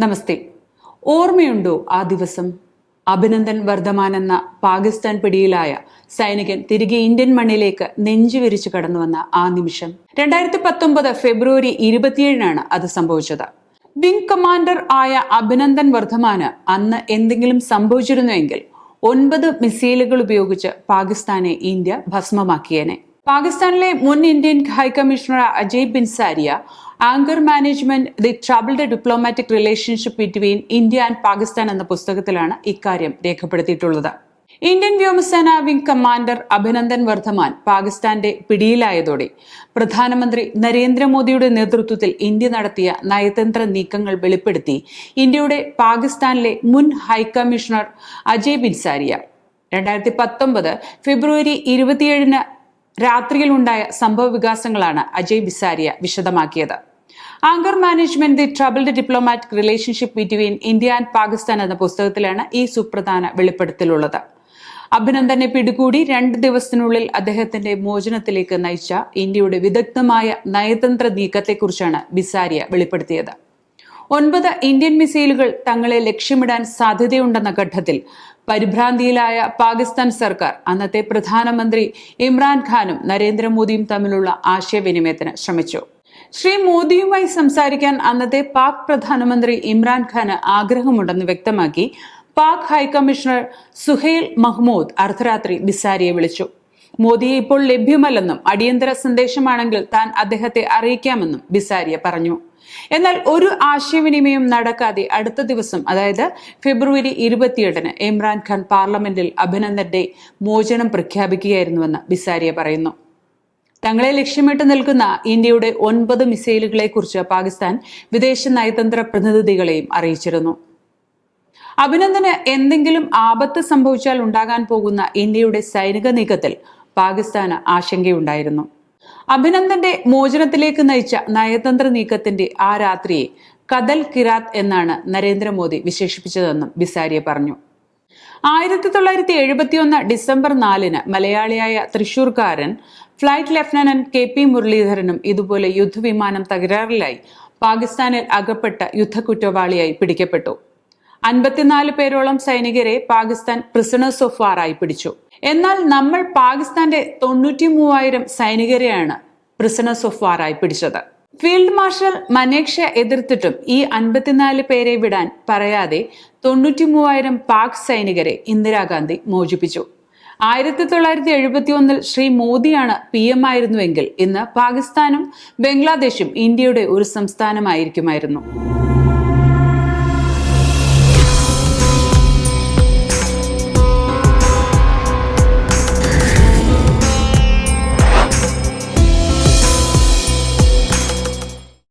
നമസ്തേ. ഓർമ്മയുണ്ടോ ആ ദിവസം? അഭിനന്ദൻ വർദ്ധമാൻ എന്ന പാകിസ്ഥാൻ പിടിയിലായ സൈനികൻ തിരികെ ഇന്ത്യൻ മണ്ണിലേക്ക് നെഞ്ചുവിരിച്ചു കടന്നുവന്ന ആ നിമിഷം. രണ്ടായിരത്തി പത്തൊമ്പത് ഫെബ്രുവരി ഇരുപത്തിയേഴിനാണ് അത് സംഭവിച്ചത്. വിംഗ് കമാൻഡർ ആയ അഭിനന്ദൻ വർദ്ധമാന് അന്ന് എന്തെങ്കിലും സംഭവിച്ചിരുന്നുവെങ്കിൽ ഒൻപത് മിസൈലുകൾ ഉപയോഗിച്ച് പാകിസ്ഥാനെ ഇന്ത്യ ഭസ്മമാക്കിയേനെ. പാകിസ്ഥാനിലെ മുൻ Indian high commissioner Ajay Bisaria anger management the troubled diplomatic relationship between India and Pakistan എന്ന പുസ്തകത്തിലാണ് ഇക്കാര്യം രേഖപ്പെടുത്തിയിട്ടുള്ളത്. ഇന്ത്യൻ വ്യോമസേന വിംഗ് കമാൻഡർ അഭിനന്ദൻ വർദ്ധമാൻ പാകിസ്ഥാന്റെ പിടിയിലായതോടെ പ്രധാനമന്ത്രി നരേന്ദ്രമോദിയുടെ നേതൃത്വത്തിൽ ഇന്ത്യ നടത്തിയ നയതന്ത്ര നീക്കങ്ങൾ വെളിപ്പെടുത്തി ഇന്ത്യയുടെ പാകിസ്ഥാനിലെ മുൻ ഹൈക്കമ്മീഷണർ അജയ് ബിൻസാരിയ രണ്ടായിരത്തി പത്തൊമ്പത് ഫെബ്രുവരി ഇരുപത്തിയേഴിന് രാത്രിയിലുണ്ടായ സംഭവ വികാസങ്ങളാണ് Ajay Bisaria വിശദമാക്കിയത്. Anger management the troubled diplomatic relationship between India and Pakistan എന്ന പുസ്തകത്തിലാണ് ഈ സുപ്രധാന വെളിപ്പെടുത്തലുള്ളത്. അഭിനന്ദനെ പിടികൂടി രണ്ട് ദിവസത്തിനുള്ളിൽ അദ്ദേഹത്തിന്റെ മോചനത്തിലേക്ക് നയിച്ച ഇന്ത്യയുടെ വിദഗ്ധമായ നയതന്ത്ര നീക്കത്തെക്കുറിച്ചാണ് ബിസാരിയ വെളിപ്പെടുത്തിയത്. ഒൻപത് ഇന്ത്യൻ മിസൈലുകൾ തങ്ങളെ ലക്ഷ്യമിടാൻ സാധ്യതയുണ്ടെന്ന ഘട്ടത്തിൽ പരിഭ്രാന്തിയിലായ പാകിസ്ഥാൻ സർക്കാർ അന്നത്തെ പ്രധാനമന്ത്രി ഇമ്രാൻഖാനും നരേന്ദ്രമോദിയും തമ്മിലുള്ള ആശയവിനിമയത്തിന് ശ്രമിച്ചു. ശ്രീ മോദിയുമായി സംസാരിക്കാൻ അന്നത്തെ പാക് പ്രധാനമന്ത്രി ഇമ്രാൻഖാന് ആഗ്രഹമുണ്ടെന്ന് വ്യക്തമാക്കി പാക് ഹൈക്കമ്മീഷണർ സുഹൈൽ മഹ്മൂദ് അർദ്ധരാത്രി ബിസാരിയെ വിളിച്ചു. മോദിയെ ഇപ്പോൾ ലഭ്യമല്ലെന്നും അടിയന്തര സന്ദേശമാണെങ്കിൽ താൻ അദ്ദേഹത്തെ അറിയിക്കാമെന്നും ബിസാരിയ പറഞ്ഞു. എന്നാൽ ഒരു ആശയവിനിമയം നടക്കാതെ അടുത്ത ദിവസം അതായത് ഫെബ്രുവരി ഇരുപത്തിയെട്ടിന് ഇമ്രാൻഖാൻ പാർലമെന്റിൽ അഭിനന്ദന്റെ മോചനം പ്രഖ്യാപിക്കുകയായിരുന്നുവെന്ന് ബിസാരിയ പറയുന്നു. തങ്ങളെ ലക്ഷ്യമിട്ട് നിൽക്കുന്ന ഇന്ത്യയുടെ ഒൻപത് മിസൈലുകളെ കുറിച്ച് പാകിസ്ഥാൻ വിദേശ നയതന്ത്ര പ്രതിനിധികളെയും അറിയിച്ചിരുന്നു. അഭിനന്ദന് എന്തെങ്കിലും ആപത്ത് സംഭവിച്ചാൽ ഉണ്ടാകാൻ പോകുന്ന ഇന്ത്യയുടെ സൈനിക നീക്കത്തിൽ പാകിസ്ഥാന് ആശങ്കയുണ്ടായിരുന്നു. അഭിനന്ദന്റെ മോചനത്തിലേക്ക് നയിച്ച നയതന്ത്ര നീക്കത്തിന്റെ ആ രാത്രിയെ കദൽ കിരാത്ത് എന്നാണ് നരേന്ദ്രമോദി വിശേഷിപ്പിച്ചതെന്നും ബിസാരിയ പറഞ്ഞു. ആയിരത്തി തൊള്ളായിരത്തി എഴുപത്തിയൊന്ന് ഡിസംബർ നാലിന് മലയാളിയായ തൃശൂർക്കാരൻ ഫ്ലൈറ്റ് ലഫ്റ്റനന്റ് കെ പി മുരളീധരനും ഇതുപോലെ യുദ്ധവിമാനം തകരാറിലായി പാകിസ്ഥാനിൽ അകപ്പെട്ട യുദ്ധക്കുറ്റവാളിയായി പിടിക്കപ്പെട്ടു. അൻപത്തിനാല് പേരോളം സൈനികരെ പാകിസ്ഥാൻ പ്രിസണേഴ്സ് ഓഫ് വാറായി പിടിച്ചു. എന്നാൽ നമ്മൾ പാകിസ്ഥാന്റെ തൊണ്ണൂറ്റി മൂവായിരം സൈനികരെയാണ് പ്രിസണേഴ്സ് ഓഫ് വാറായി പിടിച്ചത്. ഫീൽഡ് മാർഷൽ മനേക്ഷ എതിർത്തിട്ടും ഈ അൻപത്തിനാല് പേരെ വിടാൻ പറയാതെ തൊണ്ണൂറ്റി മൂവായിരം പാക് സൈനികരെ ഇന്ദിരാഗാന്ധി മോചിപ്പിച്ചു. ആയിരത്തി തൊള്ളായിരത്തി എഴുപത്തി ഒന്നിൽ ശ്രീ മോദിയാണ് പി എം ആയിരുന്നുവെങ്കിൽ ഇന്ന് പാകിസ്ഥാനും ബംഗ്ലാദേശും ഇന്ത്യയുടെ ഒരു സംസ്ഥാനമായിരിക്കുമായിരുന്നു.